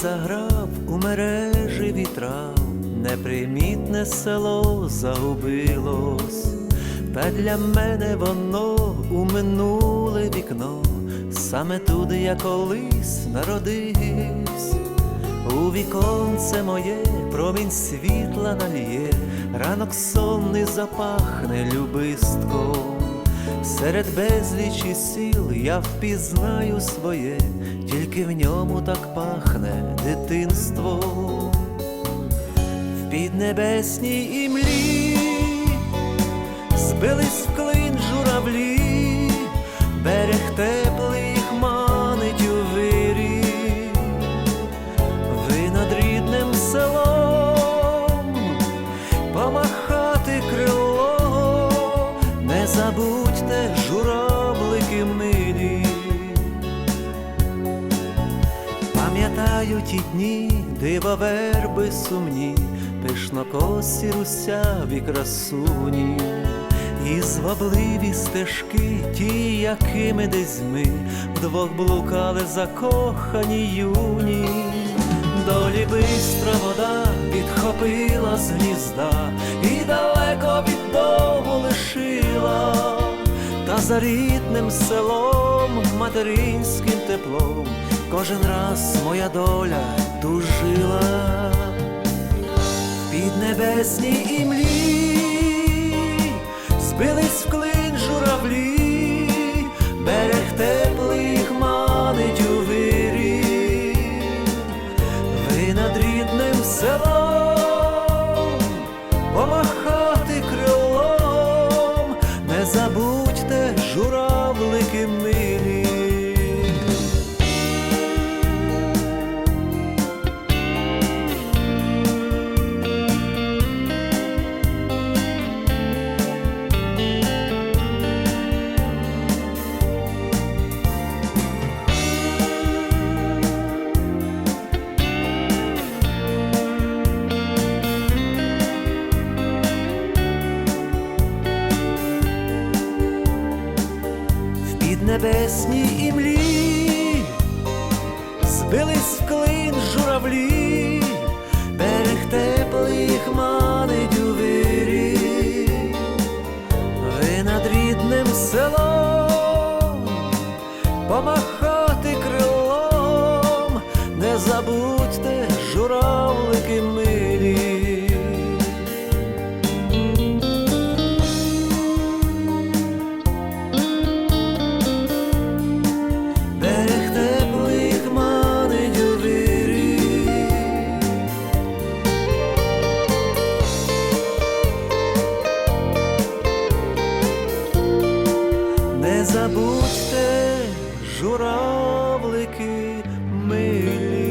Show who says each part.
Speaker 1: заграв у мережі вітрав, непримітне село загубилось, та для мене воно у минуле вікно, саме туди я колись народився. У віконце моє промінь світла нальє, ранок сонний запахне любистком. Серед безлічі сіл я впізнаю своє, тільки в ньому так пахне дитинство. В піднебесній імлі збились в клин журавлі, берег теплий їх манить у вирі. Ви над рідним селом помахати крило, не забудьте Пам'ятаю ті дні, дивоверби сумні, пишнокосі русяві красуні, і звабливі стежки, ті, якими десь ми вдвох блукали закохані юні. Долі бистра вода підхопила з гнізда і далеко від дому лишила, та за рідним селом, материнським теплом, кожен раз моя доля тужила. В піднебесній імлі, збились в клин журавлі, берег теплий манить у вирі. Ви над рідним селом в піднебесній імлі, збились в клин журавлі, берег теплий їх у вирі. Ви над рідним селом помахати крилом, не забудьте журавлики милі.